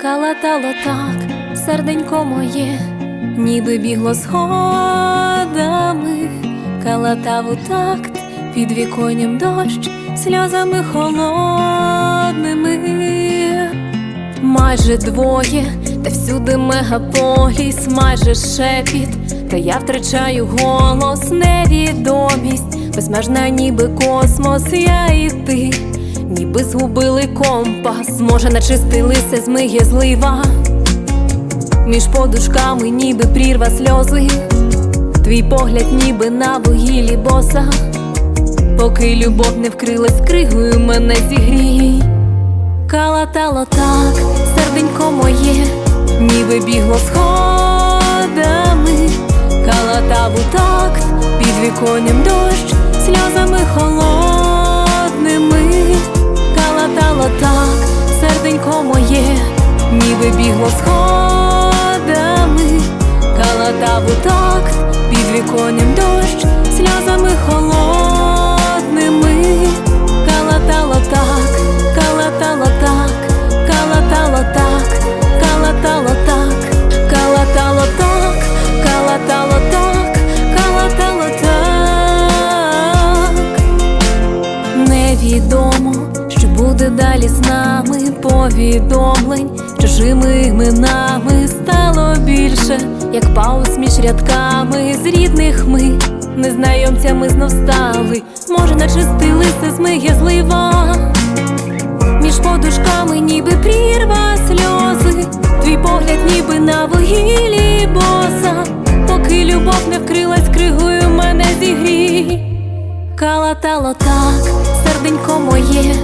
Калатало так, серденько моє, ніби бігло сходами, калатав у такт під віконням дощ, сльозами холодними. Майже двоє, та всюди мегаполіс, майже шепіт, та я втрачаю голос, невідомість, безмежна, ніби космос, я ніби згубили компас, може, начистилися змиє злива, між подушками, ніби прірва сльози, твій погляд, ніби на вугіллі боса, поки любов не вкрилась кригою, мене зігрій. Калатало так, серденько моє, ніби бігло сходами, калатав у такт під віконням дощ, моє, ніби бігло сходами, калатав у такт під віконням дощ, сльозами холодними, далі з нами, повідомлень, чужими іменами стало більше, як пауз між рядками. З рідних ми, незнайомцями знов стали, може, начистилися змиє злива. Між подушками, ніби прірва сльози, твій погляд, ніби на вугіллі боса, поки любов не вкрилась кригою, мене зігрій. Калатало так, серденько моє,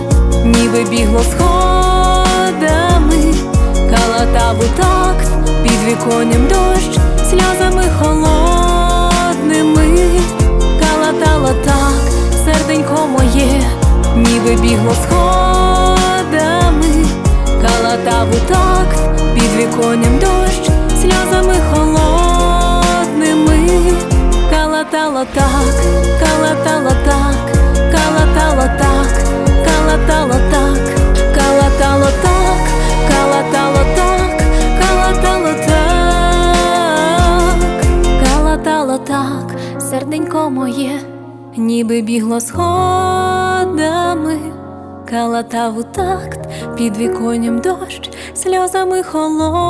ніби бігло сходами, калатав у такт під віконням дощ, сльозами холодними, калатало так, серденько моє, ніби бігло сходами, калатав у такт під віконням дощ, сльозами холодними. Калатало так, серденько моє, ніби бігло сходами, калатав у такт під віконням дощ, сльозами холодними.